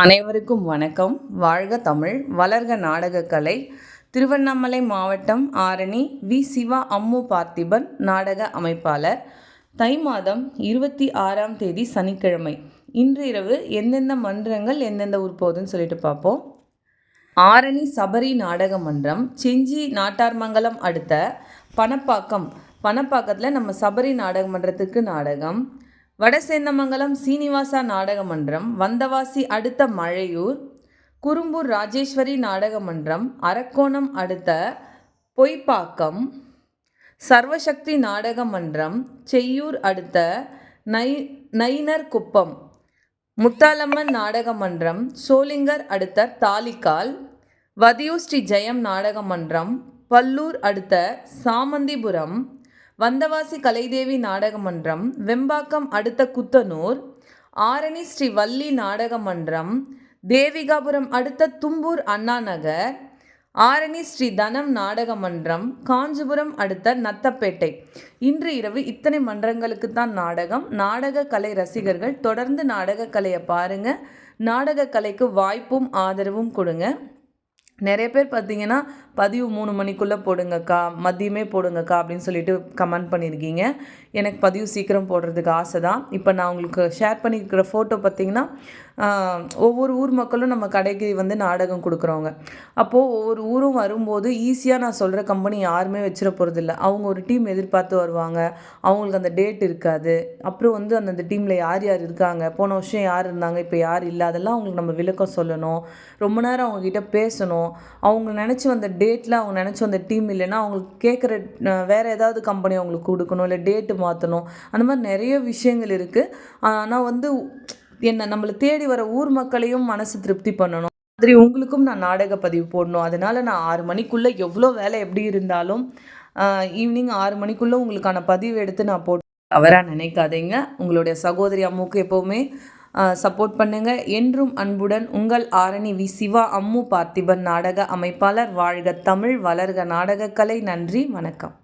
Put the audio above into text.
அனைவருக்கும் வணக்கம். வாழ்க தமிழ் வளர்க நாடகக்கலை. திருவண்ணாமலை மாவட்டம் ஆரணி வி. சிவா அம்மு பார்த்திபன் நாடக அமைப்பாளர். தை மாதம் இருபத்தி ஆறாம் தேதி சனிக்கிழமை. இன்று இரவு எந்தெந்த மன்றங்கள் எந்தெந்த ஊர் போகுதுன்னு சொல்லிட்டு பார்ப்போம். ஆரணி சபரி நாடக மன்றம் செஞ்சி நாட்டார்மங்கலம் அடுத்த பணப்பாக்கம். பணப்பாக்கத்தில் நம்ம சபரி நாடக மன்றத்துக்கு நாடகம். வடசேந்தமங்கலம் சீனிவாசா நாடக மன்றம் வந்தவாசி அடுத்த மழையூர் குறும்பூர் ராஜேஸ்வரி நாடக மன்றம் அரக்கோணம் அடுத்த பொய்ப்பாக்கம் சர்வசக்தி நாடக மன்றம் செய்யூர் அடுத்த நை நைனர் குப்பம் முத்தாலம்மன் நாடக மன்றம் சோளிங்கர் அடுத்த தாலிக்கால் வதியூர் ஸ்ரீ ஜெயம் நாடக மன்றம் பல்லூர் அடுத்த சாமந்திபுரம் வந்தவாசி கலைதேவி நாடகமன்றம் வெம்பாக்கம் அடுத்த குத்தனூர் ஆரணி ஸ்ரீ வள்ளி நாடக மன்றம் தேவிகாபுரம் அடுத்த தும்பூர் அண்ணா நகர் ஆரணி ஸ்ரீ தனம் நாடக மன்றம் காஞ்சிபுரம் அடுத்த நத்தப்பேட்டை. இன்று இரவு இத்தனை மன்றங்களுக்கு தான் நாடகம். நாடக கலை ரசிகர்கள் தொடர்ந்து நாடக கலையை பாருங்கள் நாடக கலைக்கு வாய்ப்பும் ஆதரவும் கொடுங்க. நிறைய பேர் பார்த்தீங்கன்னா பதிவு மூணு மணிக்குள்ளே போடுங்கக்கா மதியமே போடுங்கக்கா அப்படின்னு சொல்லிட்டு கமெண்ட் பண்ணியிருக்கீங்க. எனக்கு பதிவு சீக்கிரம் போடுறதுக்கு ஆசை தான் இப்போ நான் உங்களுக்கு ஷேர் பண்ணியிருக்கிற ஃபோட்டோ பார்த்தீங்கன்னா ஒவ்வொரு ஊர் மக்களும் நம்ம கடைக்கு வந்து நாடகம் கொடுக்குறவங்க. அப்போது ஒவ்வொரு ஊரும் வரும்போது ஈஸியாக நான் சொல்கிற கம்பெனி யாருமே வச்சிட போகிறதில்ல அவங்க ஒரு டீம் எதிர்பார்த்து வருவாங்க. அவங்களுக்கு அந்த டேட் இருக்காது. அப்புறம் வந்து அந்தந்த டீமில் யார் யார் இருக்காங்க? போன வருஷம் யார் இருந்தாங்க? இப்போ யார் இல்லை? அதெல்லாம் அவங்களுக்கு நம்ம விளக்கம் சொல்லணும். ரொம்ப நேரம் அவங்கக்கிட்ட பேசணும். அவங்க நினச்சி வந்த டேட்டில் அவங்க நினச்சி வந்த டீம் இல்லைன்னா அவங்களுக்கு கேட்குற வேறு ஏதாவது கம்பெனி அவங்களுக்கு கொடுக்கணும். இல்லை டேட்டு மாற்றணும் அந்த மாதிரி நிறைய விஷயங்கள் இருக்குது ஆனால் வந்து என்ன நம்மளை தேடி வர ஊர் மக்களையும் மனசு திருப்தி பண்ணணும். மாதிரி உங்களுக்கும் நான் நாடக பதிவு போடணும். அதனால் நான் ஆறு மணிக்குள்ளே எவ்வளோ வேலை எப்படி இருந்தாலும் ஈவினிங் ஆறு மணிக்குள்ளே உங்களுக்கான பதிவு எடுத்து நான் போட்டு அவராக நினைக்காதீங்க. உங்களுடைய சகோதரி அம்முக்கு எப்போவுமே சப்போர்ட் பண்ணுங்கள் என்றும் அன்புடன் உங்கள் ஆரணி வி. சிவா அம்மு பார்த்திபன் நாடக அமைப்பாளர். வாழ்க தமிழ் வளர்க நாடகக்கலை. நன்றி வணக்கம்.